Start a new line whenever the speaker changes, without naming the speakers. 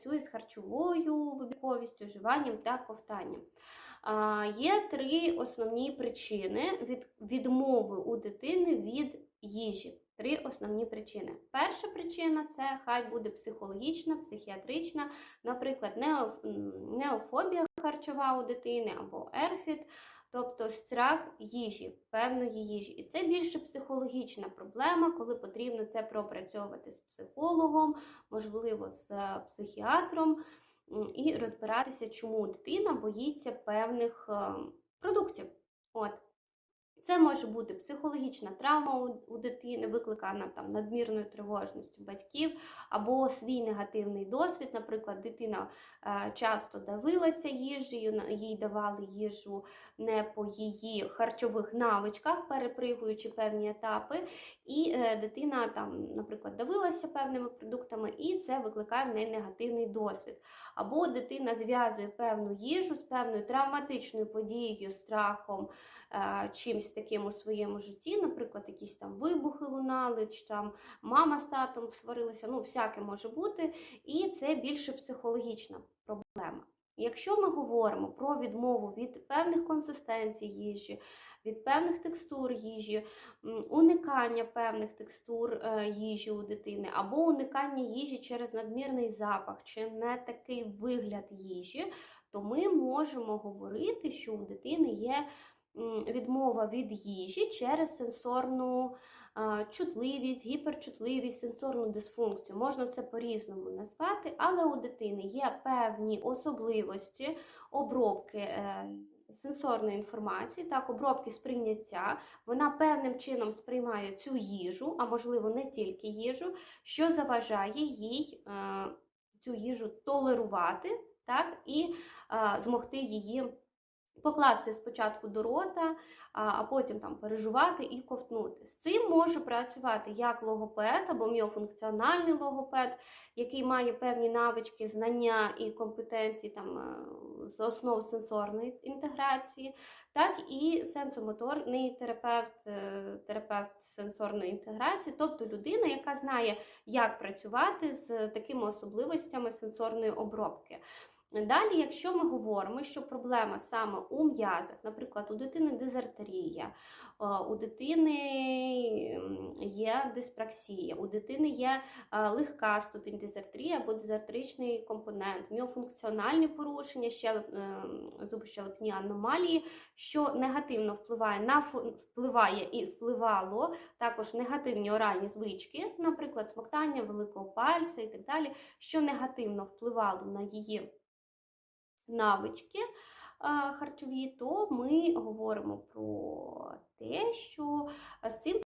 працює з харчовою вибірковістю, вживанням та ковтанням. Є три основні причини від відмови у дитини від їжі. Три основні причини. Перша причина це хай буде психологічна, психіатрична, наприклад, неоф- неофобія харчова у дитини або ерфіт, тобто страх їжі, певної їжі. І це більше психологічна проблема, коли потрібно це пропрацьовувати з психологом, можливо, з е, психіатром і розбиратися, чому дитина боїться певних е, продуктів. От. Це може бути психологічна травма у, дитини, викликана там надмірною тривожністю батьків, або свій негативний досвід. Наприклад, дитина е, часто давилася їжею, їй давали їжу не по її харчових навичках, перепригуючи певні етапи, і е, дитина там, наприклад, давилася певними продуктами, і це викликає в неї негативний досвід. Або дитина зв'язує певну їжу з певною травматичною подією, страхом е, чимось таким у своєму житті, наприклад, якісь там вибухи лунали, чи там мама з татом сварилися, ну, всяке може бути, і це більше психологічна проблема. Якщо ми говоримо про відмову від певних консистенцій їжі, від певних текстур їжі, уникання певних текстур е, їжі у дитини, або уникання їжі через надмірний запах чи не такий вигляд їжі, то ми можемо говорити, що у дитини є відмова від їжі через сенсорну чутливість, гіперчутливість, сенсорну дисфункцію. Можна це по-різному назвати, але у дитини є певні особливості обробки. е, Сенсорної інформації, так, обробки сприйняття, вона певним чином сприймає цю їжу, а можливо не тільки їжу, що заважає їй е, цю їжу толерувати, так, і е, змогти її покласти спочатку до рота, а, потім там пережувати і ковтнути. З цим може працювати як логопед або міофункціональний логопед, який має певні навички, знання і компетенції там, е, з основ сенсорної інтеграції, так і сенсомоторний терапевт, е, терапевт сенсорної інтеграції, тобто людина, яка знає, як працювати з такими особливостями сенсорної обробки. Далі, якщо ми говоримо, що проблема саме у м'язах, наприклад, у дитини дизартерія, е, у дитини є диспраксія, у дитини є е, легка ступінь дизартерії або дизартеричний компонент, міофункціональні порушення, щелеп- е, зубощелепні аномалії, що негативно впливає на впливає і впливало також негативні оральні звички, наприклад, смоктання великого пальця і так далі, що негативно впливало на її навички е, харчові, то ми говоримо про те, що з цим.